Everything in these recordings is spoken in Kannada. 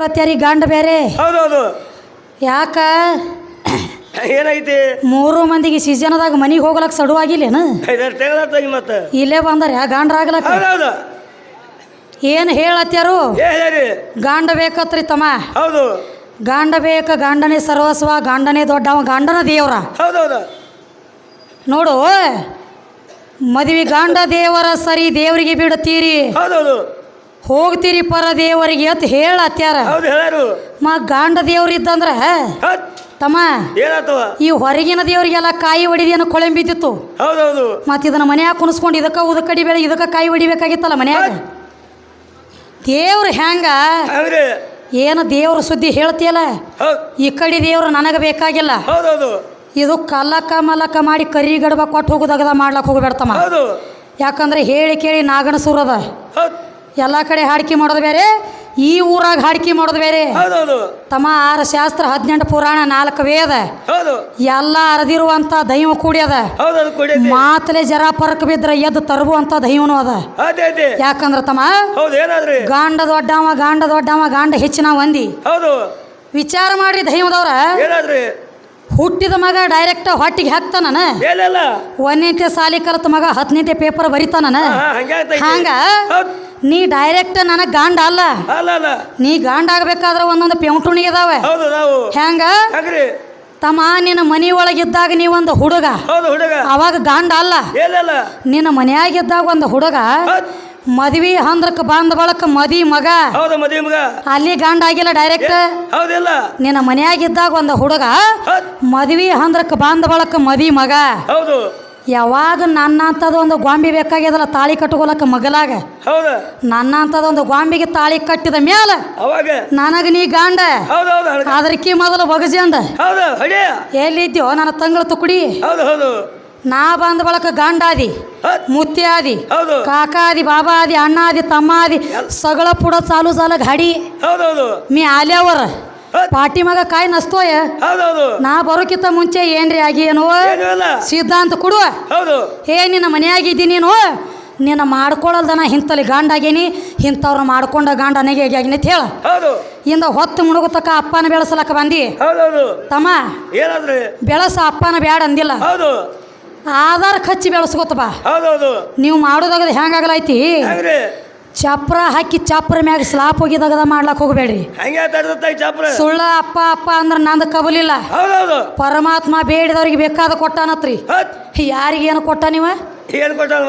ದೇವ್ರತ್ಯಾರಿ ಗಂಡ ಬೇರೆ. ಹೌದೌದು. ಯಾಕ? ಏನೈತಿ? ಮೂರು ಮಂದಿಗೆ ಸೀಸನ್ದಾಗ ಮನಿಗೆ ಹೋಗ್ಲಕ್ ಸಡುವಾಗಿಲ್ಲೇನು? ಮತ್ತೆ. ಇಲ್ಲೇ ಬಂದಾರ ಯಾ ಗಂಡ್ರಾಗ್ಲಕ್ಕ ಹೌದೌದು. ಏನು ಹೇಳತ್ಯಾರು? ಗಾಂಡ ಬೇಕತ್ರಿ ತಮ್ಮ. ಹೌದು. ಗಾಂಡ ಬೇಕ ಗಾಂಡನೇ ಸರ್ವಸ್ವ ಗಾಂಡನೇ ದೊಡ್ಡವ ಗಂಡನ ದೇವ್ರ. ಹೌದೌದು. ನೋಡು ಮದುವೆ ಗಾಂಡ ದೇವರ ಸರಿ ದೇವರಿಗೆ ಬಿಡುತ್ತೀರಿ ಹೌದೌದು. ಹೋಗ್ತೀರಿ ಪರ ದೇವರಿಗೆ ಅಂತ ಹೇಳತ್ಯಾರ. ಹೌದು ಹೇಳರು ಮ ಗಂಡ ದೇವ್ರ ಇದ್ದಂದ್ರ ಹತ್ ತಮ್ಮ ಈ ಹೊರಗಿನ ದೇವರಿಗೆಲ್ಲ ಕಾಯಿ ಹೊಡಿದೇನು ಕೊಳೆ ಬಿದ್ದಿತ್ತು ಹೌದೌದು. ಮತ್ತು ಇದನ್ನ ಮನ್ಯಾಗ ಕುಣಿಸ್ಕೊಂಡು ಇದಕ್ಕೆ ಉದಕಡಿ ಬೆಳೆ ಇದಕ್ಕೆ ಕಾಯಿ ಹೊಡಿಬೇಕಾಗಿತ್ತಲ್ಲ ಮನ್ಯಾಗ? ದೇವ್ರ ಹೆಂಗ ಏನು ದೇವ್ರ ಸುದ್ದಿ ಹೇಳ್ತಿಯಲ್ಲ? ಹೌದ್. ಈ ಕಡೆ ದೇವ್ರು ನನಗೆ ಬೇಕಾಗಿಲ್ಲ. ಹೌದೌದು. ಇದು ಕಲ್ಲಕ್ಕ ಮಲ್ಲಕ್ಕ ಮಾಡಿ ಕರಿ ಗಡಬ ಕೊಟ್ಟು ಹೋಗೋದಾಗದ ಮಾಡ್ಲಕ್ಕೆ ಹೋಗ್ಬೇಡ್ತಮ್ಮ. ಹೌದು. ಯಾಕಂದ್ರೆ ಹೇಳಿ ಕೇಳಿ ನಾಗಣ ಸೂರದ ಹೌದ್. ಎಲ್ಲ ಕಡೆ ಹಾಡ್ಕಿ ಮಾಡೋದು ಬೇರೆ ಈ ಊರಾಗ ಹಾಡ್ಕಿ ಮಾಡೋದು ಬೇರೆ. ತಮ್ಮ ಆರು ಶಾಸ್ತ್ರ ಹದಿನೆಂಟು ಪುರಾಣ ನಾಲ್ಕು ವೇದ. ಎಲ್ಲ ಅರದಿರುವಂತ ದೈವ ಕೂಡಿ ಅದ ಮಾತಲೆ ಜರ ಪರಕ್ ಬಿದ್ರ ಎದ್ದು ತರುವಂಥ ದೈವನು ಅದ. ಯಾಕಂದ್ರ ತಮ್ಮ ಗಾಂಡ ದೊಡ್ಡವ ಗಾಂಡ ದೊಡ್ಡವ ಗಾಂಡ ಹೆಚ್ಚಿನ ಒಂದಿ. ಹೌದು. ವಿಚಾರ ಮಾಡ್ರಿ ದೈವದವ್ರ. ಹುಟ್ಟಿದ ಮಗ ಡೈರೆಕ್ಟ್ ಹೊಟ್ಟಿಗೆ ಹಾಕ್ತಾನ ಒಂದನೇತೆ ಸಾಲಿ ಕಲಿತ ಮಗ ಹತ್ತನೇತೆ ಪೇಪರ್ ಬರಿತಾನ ಹಂಗ ನೀ ಡೈರೆಕ್ಟ್ ನನಗೆ ಗಾಂಡ ಅಲ್ಲ. ನೀ ಗಾಂಡ ಆಗ್ಬೇಕಾದ್ರೆ ಒಂದೊಂದು ಪೆಂಟುಣಿ ಇದಾವೆ. ಹೆಂಗ? ತಮ್ಮ ನಿನ್ನ ಮನಿ ಒಳಗಿದ್ದಾಗ ನೀ ಹುಡುಗ. ಹೌದು ಹುಡುಗ. ಅವಾಗ ಗಾಂಡ ಅಲ್ಲ. ನಿನ್ನ ಮನೆಯಾಗಿದ್ದಾಗ ಒಂದು ಹುಡುಗ. ಮದ್ವಿ ಹಂದ್ರಕ್ಕೆ ಬಂದ ಬಳಕ ಮದಿ ಮಗ. ಅಲ್ಲಿ ಗಂಡ ಆಗಿಲ್ಲ ಡೈರೆಕ್ಟ್ ನಿನ್ನ ಮನೆಯಾಗಿದ್ದಾಗ ಒಂದು ಹುಡುಗ. ಮದ್ವಿ ಹಂದ್ರಕ್ಕೆ ಬಂದ ಬಳಕ ಮದಿ ಮಗ. ಹೌದು. ಯಾವಾಗ ನನ್ನ ಅಂತದ ಒಂದು ಗೊಂಬಿ ಬೇಕಾಗ್ಯದಲ್ಲ ತಾಳಿ ಕಟ್ಕೊಳಕ ಮಗಲಾಗ? ಹೌದ. ನನ್ನ ಅಂತದ ಒಂದು ಗೊಂಬಿಗೆ ತಾಳಿ ಕಟ್ಟಿದ ಮೇಲೆ ಅವಾಗ? ನನಗ ನೀ ಗಾಂಡ? ಹೌದು ಹೌದು. ಅದಕ್ಕೆ ಮೊದಲು ಬಗಜಂಡ ಹೌದು ಹಡಿಯ ಎಲ್ಲಿದ್ಯೋ ನನ್ನ ತಂಗಳ ತುಕುಡಿ? ಹೌದು ಹೌದು. ನಾ ಬಂದ ಬಳಕ ಗಂಡಾದಿ ಹೌದ್ ಆದಿ ಹೌದು. ಕಾಕಾದಿ ಬಾಬಾ ಆದಿ ಅಣ್ಣ ಆದಿ ತಮ್ಮ ಆದಿ ಸಗಳ ಪುಡ ಚಾಲು ಚಾಲ ಗಾಡಿ ಮೀ ಆಲ್ಯಾವರ? ಪಾಟಿ ಮಗ ಕಾಯಿ ನಸ್ತೋಯ. ಹೌದೌದು. ನಾ ಬರೋಕಿಂತ ಮುಂಚೆ ಏನ್ರಿ ಆಗಿ ಏನೋ? ಸಿದ್ಧಾಂತ ಕೊಡುವ ಹೌದು. ಹೇ ನಿನ್ನ ಮನೆಯಾಗಿದ್ದಿ ನೀನು? ನೀನು ಮಾಡ್ಕೊಳ್ಳಲ್ದನ ಇಂಥಲ್ಲಿ ಗಾಂಡಾಗೇನಿ ಇಂಥವ್ರನ್ನ ಮಾಡ್ಕೊಂಡ ಗಾಂಡನಿಗೆ ಆಗಿನ ಅಂತ ಹೇಳ. ಹೌದು. ಇಂದ ಹೊತ್ತು ಮುಣುಗುತ್ತಕ ಅಪ್ಪನ ಬೆಳೆಸಲಕ್ಕ ಬಂದಿ? ತಮ್ಮ ಬೆಳೆಸ ಅಪ್ಪನ ಬ್ಯಾಡ ಅಂದಿಲ್ಲ. ಆಧಾರ್ ಖರ್ಚಿ ಬೆಳೆಸ್ಕೊತ ಬಾ. ನೀವು ಮಾಡೋದಾಗದ ಹೆಂಗಾಗಲೈತಿ? ಚಪ್ರ ಹಾಕಿ ಚಪ್ರ ಮ್ಯಾಗ ಸ್ಲಾಪ್ ಹೋಗಿದಾಗದ ಮಾಡ್ಲಾಕ್ ಹೋಗ್ಬೇಡ್ರಿ. ಹಂಗೆ ತಡ್ದತ್ತಾಗ ಚಾಪ್ರ. ಸುಳ್ಳ ಅಪ್ಪ ಅಪ್ಪ ಅಂದ್ರ ನಂದು ಕಬಲಿಲ್ಲ. ಹೌದೌದು. ಪರಮಾತ್ಮ ಬೇಡಿದವ್ರಿಗೆ ಬೇಕಾದ ಕೊಟ್ಟಾನತ್ರಿ. ಯಾರಿಗೇನು ಕೊಟ್ಟ ನೀವ? ಏನು ಕೊಟ್ಟಾನ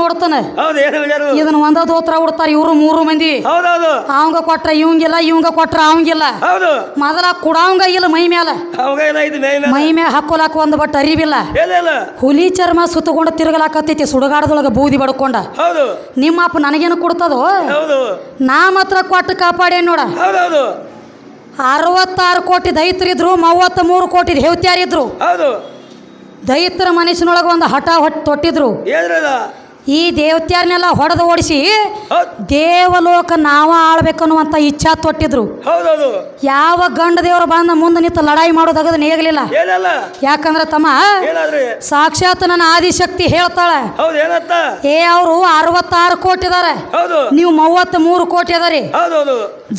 ನೋಡ್ತಾನ. ಹೌದು ಏನು ವಿಚಾರ ಇದನ್ನ ಒಂದ ದೋತ್ರ ಉಡ್ತಾರ ಇವ್ರು ಮೂರು ಮಂದಿ. ಹೌದೌದು. ಅವಂಗ ಕೊಟ್ರ ಇವಂಗಿಲ್ಲ ಇವಂಗ ಕೊಟ್ರ ಅವಂಗಿಲ್ಲ. ಹೌದು. ಮೊದಲ ಕುಡಾವಂಗ ಇಲ್ಲ ಮೈ ಮ್ಯಾಲ. ಅವಾಗ ಏನಾಯ್ತು ಮೈ ಮೇಲೆ ಮೈ ಮ್ಯಾಗ ಹಾಕೋಲಾಕ ಒಂದು ಬಟ್ ಅರಿವಿಲ್ಲ. ಇಲ್ಲ ಇಲ್ಲ ಹುಲಿ ಚರ್ಮ ಸುತ್ತಕೊಂಡು ತಿರುಗಲಾಕತ್ತೈತಿ ಸುಡಗಾಡದೊಳಗ ಬೂದಿ ಬಡ್ಕೊಂಡ. ಹೌದು. ನಿಮ್ಮ ಅಪ್ಪ ನನಗೇನು ಕೊಡ್ತದೋ? ಹೌದು. ನಾ ಮಾತ್ರ ಕೊಟ್ಟು ಕಾಪಾಡೇನ್ ನೋಡ. ಹೌದೌದು. ಅರವತ್ತಾರು ಕೋಟಿ ದೈತರಿದ್ರು ಮೂವತ್ತ ಮೂರು ಕೋಟಿ ಹೆವತ್ಯಾರಿದ್ರು. ಹೌದು. ದೈತ್ರ ಮನುಷ್ಯನೊಳಗೆ ಒಂದು ಹಠ ಹೊಟ್ಟು ತೊಟ್ಟಿದ್ರು. ಈ ದೇವತ್ಯಾರನ್ನೆಲ್ಲ ಹೊಡೆದು ಓಡಿಸಿ ದೇವಲೋಕ ನಾವ ಆಳ್ಬೇಕನ್ನುವಂತ ಇಚ್ಛಾ ತೊಟ್ಟಿದ್ರು. ಯಾವ ಗಂಡ ದೇವರು ಬಂದ ಮುಂದೆ ನಿಂತು ಲಡಾಯಿ ಮಾಡೋದಾಗದ ನೇಗಲಿಲ್ಲ. ಯಾಕಂದ್ರ ಯಾಕಂದ್ರೆ ತಮ್ಮ ಸಾಕ್ಷಾತ್ ನನ್ನ ಆದಿಶಕ್ತಿ ಹೇಳ್ತಾಳೆ. ಏ ಅವರು ಅರವತ್ತಾರು ಕೋಟಿ ಇದಾರೆ. ನೀವು ಮೂವತ್ತ್ ಮೂರು ಕೋಟಿ ಅದಾರಿ.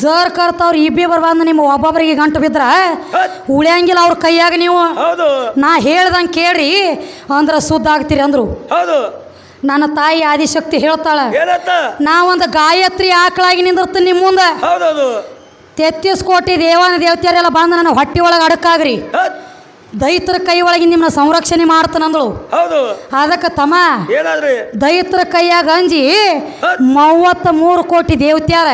ಜರ್ ಕರ್ತವ್ರು ಇಬ್ಬಿಬ್ಬರು ಬಂದ ನಿಮ್ಮ ಒಬ್ಬೊಬ್ಬರಿಗೆ ಗಂಟು ಬಿದ್ರ ಉಳಿಯಂಗಿಲ್ಲ ಅವ್ರ ಕೈಯಾಗ ನೀವು. ನಾ ಹೇಳ್ದಂಗೆ ಕೇಳ್ರಿ ಅಂದ್ರೆ ಸುದ್ದ ಆಗ್ತೀರಿ ಅಂದ್ರು. ನನ್ನ ತಾಯಿ ಆದಿಶಕ್ತಿ ಹೇಳ್ತಾಳೆ ಏನತ್ತ ನಾ ಒಂದು ಗಾಯತ್ರಿ ಆಕಳಾಗಿ ನಿಂದಿರ್ತೀನಿ ನಿಮ್ಮ ಮುಂದೆ. ಹೌದೌದು. ತೆತ್ತಿಸ್ ಕೋಟಿ ದೇವಾನ ದೇವತೆಯರೆಲ್ಲ ಬಂದು ನನ್ನ ಹೊಟ್ಟೆ ಒಳಗೆ ಅಡಕಾಗ್ರಿ. ದೈತ್ರ ಕೈ ಒಳಗೆ ನಿಮ್ಮನ್ನ ಸಂರಕ್ಷಣೆ ಮಾಡ್ತಾನಂದಳು ಹೌದು. ಅದಕ್ಕೆ ತಮ್ಮ ಏನಾದ್ರಿ? ದೈತ್ರ ಕೈಯಾಗ ಅಂಜಿ ಮೂವತ್ತ ಮೂರು ಕೋಟಿ ದೇವತ್ಯಾರ.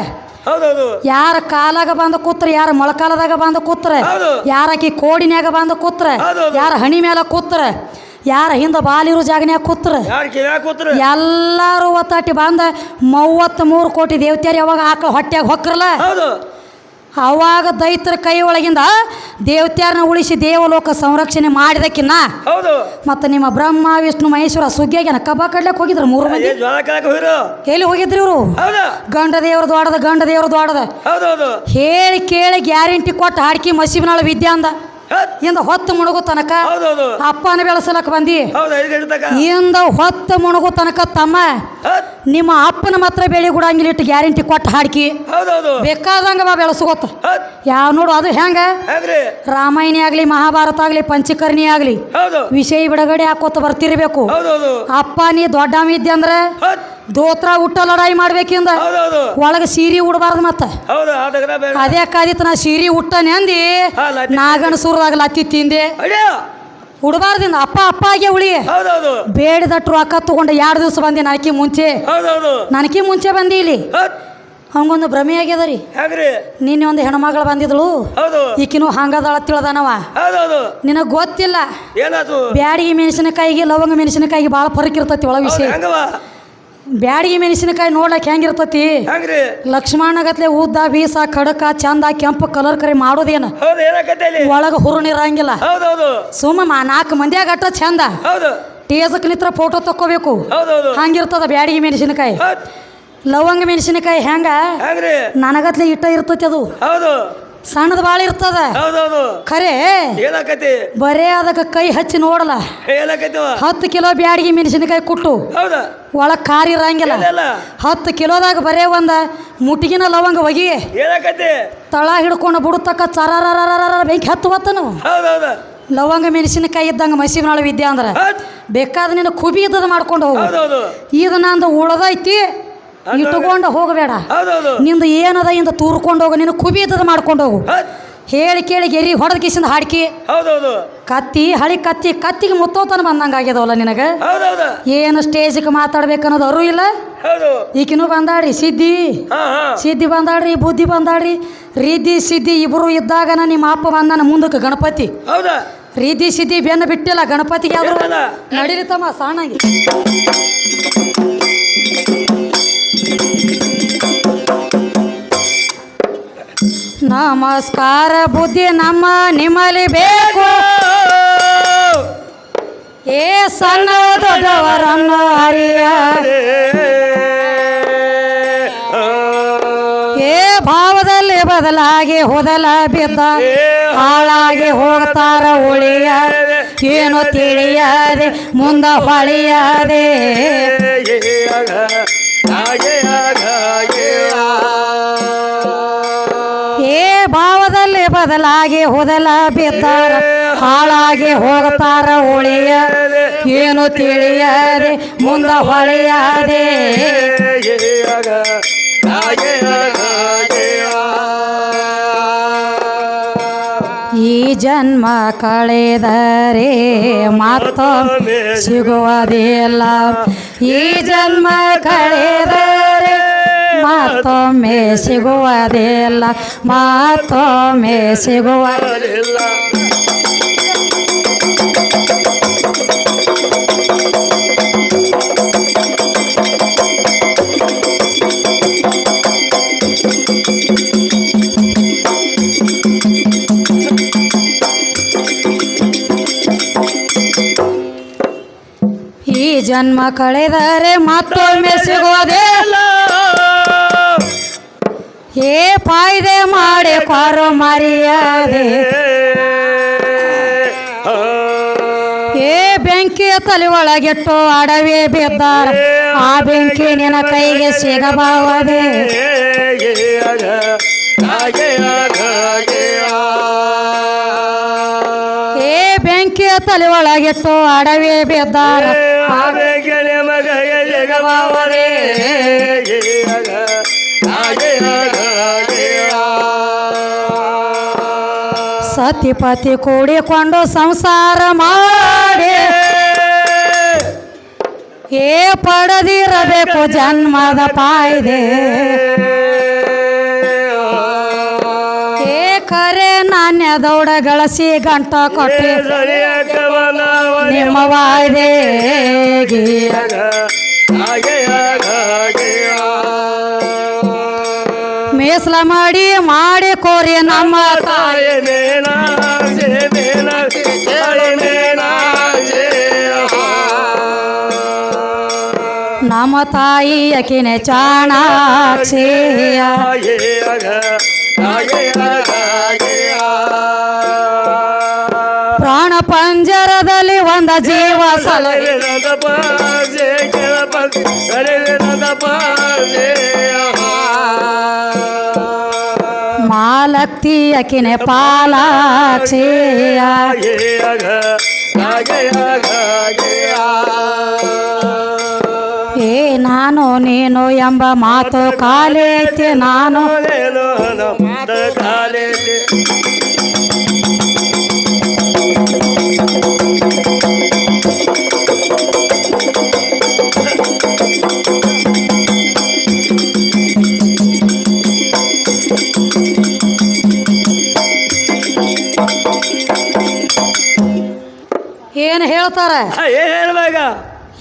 ಹೌದೌದು. ಯಾರ ಕಾಲಾಗ ಬಂದು ಕೂತ್ರ ಯಾರ ಮೊಳಕಾಲದಾಗ ಬಂದು ಕೂತ್ರ ಹೌದು. ಯಾರಾಕಿ ಕೋಡಿನ್ಯಾಗ ಬಂದು ಕೂತ್ರ. ಯಾರ ಹಣಿ ಮೇಲೆ ಕೂತ್ರ ಯಾರ ಹಿಂದೆ ಬಾಲಿರೋ ಜಾಗನ್ಯಾಗ ಕೂತ್ರ? ಎಲ್ಲಾರು ಒತ್ತಾಟಿ ಬಂದ ಮೂವತ್ತ್ ಮೂರು ಕೋಟಿ ದೇವತೆಯರು ಯಾವಾಗ ಆಕಳ ಹೊಟ್ಯಾಗ ಹೊಕ್ರಲ್ಲ? ಹೌದು. ಅವಾಗ ದೈತ್ರ ಕೈ ಒಳಗಿಂದ ದೇವತ್ಯಾರನ್ನ ಉಳಿಸಿ ದೇವಲೋಕ ಸಂರಕ್ಷಣೆ ಮಾಡಿದಕ್ಕಿನ್ನ ಮತ್ತೆ ನಿಮ್ಮ ಬ್ರಹ್ಮ ವಿಷ್ಣು ಮಹೇಶ್ವರ ಸುಗ್ಗಿಯಾಗಿ ಕಬ್ಬ ಕಡ್ಲಕ್ಕೆ ಹೋಗಿದ್ರು ಮೂರು ಮಂದಿ? ಎಲ್ಲಿ ಹೋಗಿದ್ರಿ ಇವರು? ಗಂಡ ದೇವ್ರ ದೊಡ್ಡದ ಗಂಡ ದೇವ್ರ ದೊಡ್ಡದ ಹೇಳಿ ಕೇಳಿ ಗ್ಯಾರಂಟಿ ಕೊಟ್ಟು ಹಾಡ್ಕಿ ಮಸೀಬ್ನಾಳ ವಿದ್ಯಾ ಅಂದ. ಇಂದ ಹೊತ್ತು ಮುಣಗು ತನಕ ಅಪ್ಪನ ಬೆಳೆಸಲಕ್ ಬಂದಿ. ಇಂದ ಹೊತ್ತು ಮುಣಗು ತನಕ ತಮ್ಮ ನಿಮ್ಮ ಅಪ್ಪನ ಮಾತ್ರ ಬೆಳಿ ಗುಡಂಗಿಲ್ಲ ಇಟ್ಟು ಗ್ಯಾರಂಟಿ ಕೊಟ್ಟು ಹಾಡ್ಕಿ. ಬೇಕಾದಂಗ ಬಾ ಬೆಳೆಸ್ಕೋತ ಯಾವ ನೋಡು ಅದು ಹೆಂಗ? ರಾಮಾಯಣ ಆಗಲಿ ಮಹಾಭಾರತ ಆಗಲಿ ಪಂಚಕರ್ಣಿ ಆಗಲಿ ವಿಷಯ ಬಿಡುಗಡೆ ಹಾಕೋತ ಬರ್ತಿರ್ಬೇಕು. ಅಪ್ಪ ನೀ ದೊಡ್ಡ ಇದ್ದೆ ಅಂದ್ರೆ ದೋತ್ರ ಹುಟ್ಟ ಲಡಾಯಿ ಮಾಡ್ಬೇಕಿಂದ ಹೌದೌದು. ಒಳಗೆ ಸೀರೆ ಉಡಬಾರ್ದು ಮತ್ತೆ. ಹೌದು ಆದಗ್ರ ಬೇಡ. ಅದೇ ಕಾದಿತ್ತು ನಾ ಸೀರೆ ಉಟ್ಟನೆ ಅಂದಿ ನಾಗನ ಲತ್ತಿ ಸೂರದಾಗ ಲತ್ತಿ ತಿಂದೆ. ಅಡ್ಯಾ ಉಡಬಾರ್ದಿಂದ ಅಪ್ಪ ಅಪ್ಪ ಆಗಿ ಉಳಿ. ಹೌದೌದು. ಬೇಡಿದಟ್ಟು ರೊಕ್ಕ ತಗೊಂಡು ಎರಡು ದಿವಸ ಬಂದೆ ನನಕಿ ಮುಂಚೆ. ಹೌದೌದು. ನನಕಿ ಮುಂಚೆ ಬಂದಿ ಇಲ್ಲಿ. ಹಂಗೊಂದು ಭ್ರಮೆ ಆಗ್ಯದ ರೀ. ಹೆಂಗ್ರಿ? ನಿನ್ನೆ ಒಂದು ಹೆಣ್ಮಗಳು ಬಂದಿದ್ಳು. ಹೌದು. ಈಕಿನೂ ಹಂಗದಾಳ ತಿಳ್ದಾನವ. ಹೌದೌದು. ನಿನಗೆ ಗೊತ್ತಿಲ್ಲ. ಏನಾತು ಬ್ಯಾಡಿಗೆ ಮೆಣಸಿನಕಾಯಿಗೆ ಲವಂಗ ಮೆಣಸಿನಕಾಯಿಗೆ ಭಾಳ ಫರಕ್ ಇರ್ತೈತಿ ಒಳಗೆ ಹೌದು ವಿಷಯ. ಹೆಂಗವ? ಬ್ಯಾಡಿಗೆ ಮೆಣಸಿನಕಾಯಿ ನೋಡ್ಲಕ್ಕೆ ಹೆಂಗಿರ್ತತಿ? ಲಕ್ಷ್ಮಣ ಗತ್ಲೆ ಉದ್ದ ಬೀಸ ಕಡಕ ಚಂದ ಕೆಂಪು ಕಲರ್ ಕರಿ ಮಾಡೋದೇನ? ಹೌದು ಇಲ್ಲಿ? ಒಳಗೆ ಹುರುಣಿರಂಗಿಲ್ಲ ಹೌದೌದು. ಸುಮ್ಮ ಮಾ ನಾಲ್ಕು ಮಂದಿಯಾಗ ಅಟ್ಟ ಚಂದ. ಹೌದು. ಟೇಜಕ್ ನಿತ್ರ ಫೋಟೋ ತಕ್ಕೋಬೇಕು. ಹೌದೌದು. ಹಂಗಿರ್ತದ ಬ್ಯಾಡಗಿ ಮೆಣಸಿನಕಾಯಿ? ಲವಂಗ ಮೆಣಸಿನಕಾಯಿ ಹೆಂಗ? ಹೆಂಗ್ರಿ. ನನಗತ್ಲೆ ಇಟ್ಟ ಇರ್ತತಿ ಅದು. ಹೌದು. ಸಣ್ಣದ ಬಾಳ ಇರ್ತದ. ಹೌದೌದು. ಖರೆ ಏನಾಕತಿ? ಬರೇ ಅದಕ್ಕೆ ಕೈ ಹಚ್ಚಿ ನೋಡಲ್ಲ. ಹತ್ತು ಕಿಲೋ ಬ್ಯಾಡಿಗೆ ಮೆಣಸಿನಕಾಯಿ ಕುಟ್ಟು. ಹೌದಾ? ಒಳಗೆ ಖಾರ ಇರಂಗಿಲ್ಲ. ಹತ್ತು ಕಿಲೋದಾಗ ಬರೇ ಒಂದ ಮುಟ್ಟಿಗಿನ ಲವಂಗ ಹೊಗಿ ಏನಾಕತಿ? ತಳ ಹಿಡ್ಕೊಂಡು ಬಿಡುತ್ತಕ್ಕ ಚರಾರ ಬೆಂಕಿ ಹತ್ತು ಹೊತ್ತನು ಹೌದೌದು. ಲವಂಗ ಮೆಣಸಿನಕಾಯಿ ಇದ್ದಂಗೆ ಮಸಿನಾಳ ವಿದ್ಯಾ ಅಂದ್ರೆ ಬೇಕಾದ ನಿನ್ನ ಕುಬಿ ಇದ್ದದ ಮಾಡ್ಕೊಂಡು ಹೋಗು. ಈಗ ಇದು ನಂದು ಉಳದೈತಿ ಇಟ್ಕೊಂಡು ಹೋಗಬೇಡ ನಿಂದು ಏನದ ಇಂದ ತೂರ್ಕೊಂಡು ಹೋಗು ನಿನ್ನ ಕುಬಿ ಇದ್ದದ ಮಾಡ್ಕೊಂಡು ಹೋಗು. ಹೇಳಿ ಕೇಳಿ ಗೆರಿ ಹೊಡೆದ ಕಿಸಿಂದ ಹಾಡ್ಕಿ. ಕತ್ತಿ ಹಳಿ ಕತ್ತಿ ಕತ್ತಿಗೆ ಮುತ್ತೋತನ ಬಂದಂಗೆ ಆಗ್ಯದವಲ್ಲ ನಿನಗ? ಏನು ಸ್ಟೇಜಿಗೆ ಮಾತಾಡ್ಬೇಕು ಅನ್ನೋದು ಅರು ಇಲ್ಲ? ಈಕಿನೂ ಬಂದಾಡ್ರಿ ಸಿದ್ಧಿ ಸಿದ್ಧಿ ಬಂದಾಡ್ರಿ ಬುದ್ಧಿ ಬಂದಾಡ್ರಿ ರೀದಿ ಸಿದ್ಧಿ ಇಬ್ಬರು ಇದ್ದಾಗ ನಿಮ್ಮ ಅಪ್ಪ ಬಂದಾನ ಮುಂದಕ್ಕೆ ಗಣಪತಿ. ರೀದಿ ಸಿದ್ಧಿ ಬೆನ್ನ ಬಿಟ್ಟಿಲ್ಲ ಗಣಪತಿಗೆ ಆದ್ರೂ ಬಿಟ್ಟಲ್ಲ. ಸಾಣಾಗಿ ತಮ್ಮ ನಮಸ್ಕಾರ ಬುದ್ಧಿ ನಮ್ಮ ನಿಮ್ಮಲ್ಲಿ ಬೇಕು ಏ ಸಣ್ಣ ದೊಡ್ಡವರನ್ನು ಅರಿಯ ಏ ಭಾವದಲ್ಲಿ ಬದಲಾಗಿ ಹೊದಲ ಬಿದ್ದ ಹಾಳಾಗಿ ಹೋಗ್ತಾರ ಉಳಿಯ ಏನು ತಿಳಿಯದೆ ಮುಂದ ಹೊಳಿಯದೆ ಬದಲಾಗಿ ಹೋದಲ ಬಿದ್ದಾರ. ಹಾಳಾಗಿ ಹೋಗ್ತಾರ ಉಳಿಯ ಏನು ತಿಳಿಯದೆ, ಮುಂದ ಹೊಳೆಯದೆ. ಈ ಜನ್ಮ ಕಳೆದರೆ ಮತ್ತೊಮ್ಮೆ ಸಿಗುವುದಿಲ್ಲ. ಈ ಜನ್ಮ ಕಳೆದರೆ ಮತ್ತೊಮ್ಮೆ ಸಿಗುವುದಿಲ್ಲ ಮತ್ತೊಮ್ಮೆ ಸಿಗುವುದಿಲ್ಲ. ಜನ್ಮ ಕಳೆದರೆ ಮತ್ತೊಮ್ಮೆ ಸಿಗೋದಿಲ್ಲ ಏ ಫಾಯ್ದೆ ಮಾಡಿ ಕೊರು ಮರಿಯಾದೆ. ಏ ಬೆಂಕಿಯ ತಲೆ ಒಳಗಿಟ್ಟು ಅಡವೆ ಬಿದ್ದಾರ. ಆ ಬೆಂಕಿ ನಿನ್ನ ಕೈಗೆ ಸಿಗಬಾವದೆ. ಏ ಬೆಂಕಿಯ ತಲೆ ಒಳಗಿಟ್ಟು ಅಡವೆ ಬಿದ್ದಾರ. ಆ ಸತಿಪತಿ ಕೂಡಿಕೊಂಡು ಸಂಸಾರ ಮಾಡಿ. ಏ ಪಡೆದಿರಬೇಕು ಜನ್ಮದ ಪಾಯ್ದೆ. ಏ ಕರೆ ನಾಣ್ಯ ದೌಡ ಗಳಸಿ ಗಂಟ ಕೊಟ್ಟಿ. ನಿಮ್ಮ ವಾಯ್ದೆ ಮೇಸಲ ಮಾಡಿ ಮಾಡಿ ಕೋರಿ ನಮ್ಮ ತಾಯಿ. ನಮ್ಮ ತಾಯಿ ಅಕಿನ ಚಾಣಾಕ್ಷೇಯ ಪ್ರಾಣ ಪಂಜರದಲ್ಲಿ ಒಂದ ಜೀವ ಸಲಹೆ. ಮಾಲಕ್ತಿ ಅಕಿನೆ ಪಾಲಾಕ್ಷಿಯ ಏ ನಾನು ನೀನು ಎಂಬ ಮಾತು ಕಾಲೇತೆ ನಾನು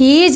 ಈ